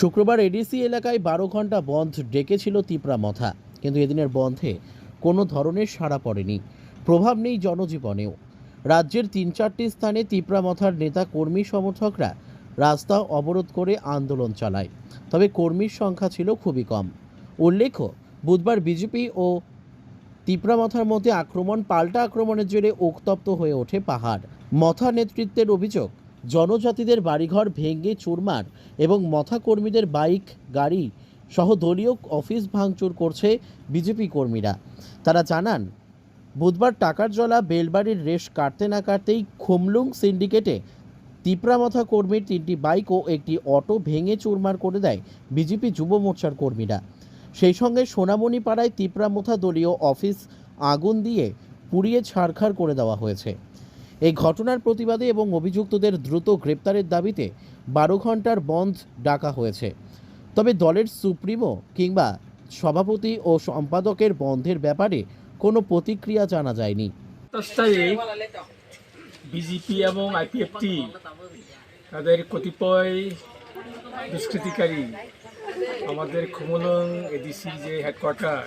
শুক্রবার এডিসি এলাকায় বারো ঘণ্টা বন্ধ ডেকেছিল তিপরা মথা, কিন্তু এদিনের বন্ধে কোনো ধরনের সাড়া পড়েনি। প্রভাব নেই জনজীবনেও। রাজ্যের তিন চারটি স্থানে তিপরা মথার নেতা কর্মী সমর্থকরা রাস্তা অবরোধ করে আন্দোলন চালায়, তবে কর্মীর সংখ্যা ছিল খুবই কম। উল্লেখ্য, বুধবার বিজেপি ও তিপরা মথার মধ্যে আক্রমণ, পাল্টা আক্রমণের জেরে উত্তপ্ত হয়ে ওঠে পাহাড়। মথা নেতৃত্বের অভিযোগ জনজাতিদের বাড়িঘর ভেঙে চুরমার এবং মথা কর্মীদের বাইক, গাড়ি সহ দলীয় অফিস ভাঙচুর করছে বিজেপি কর্মীরা। তারা জানান, বুধবার টাকার জলা বেলবাড়ির রেশ কাটতে না কাটতেই খুমলুং সিন্ডিকেটে তিপ্রামথা কর্মীর তিনটি বাইক ও একটি অটো ভেঙে চুরমার করে দেয় বিজেপি যুব মোর্চার কর্মীরা। সেই সঙ্গে সোনামণি পাড়ায় তিপ্রামথা দলীয় অফিস আগুন দিয়ে পুড়িয়ে ছাড়খাড় করে দেওয়া হয়েছে। এই ঘটনার প্রতিবাদে এবং অভিযুক্তদের দ্রুত গ্রেপ্তারের দাবিতে বারো ঘণ্টার বন্ধ ডাকা হয়েছে। তবে দলের সুপ্রিমো কিংবা সভাপতি ও সম্পাদকের বন্ধের ব্যাপারে কোনো প্রতিক্রিয়া জানা যায়নি। বিজেপি এবং আইপিএফটি তাদের কতিপয় দুষ্কৃতিকারী আমাদের খুমলং এডিসি যে হেডকোয়ার্টার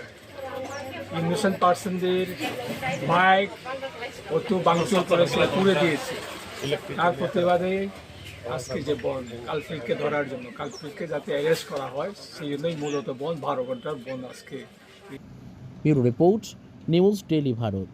ইনোসেন্ট পার্সনদের বাইক অত বাংচুর করেছে পুড়ে দিয়েছে। তার প্রতিবাদে আজকে যে বন, কালফিলকে ধরার জন্য, কালফিলকে যাতে অ্যারেস্ট করা হয়, সেই জন্যই মূলত বন, বারো ঘণ্টার বন আজকে। Bureau report, news daily Bharat.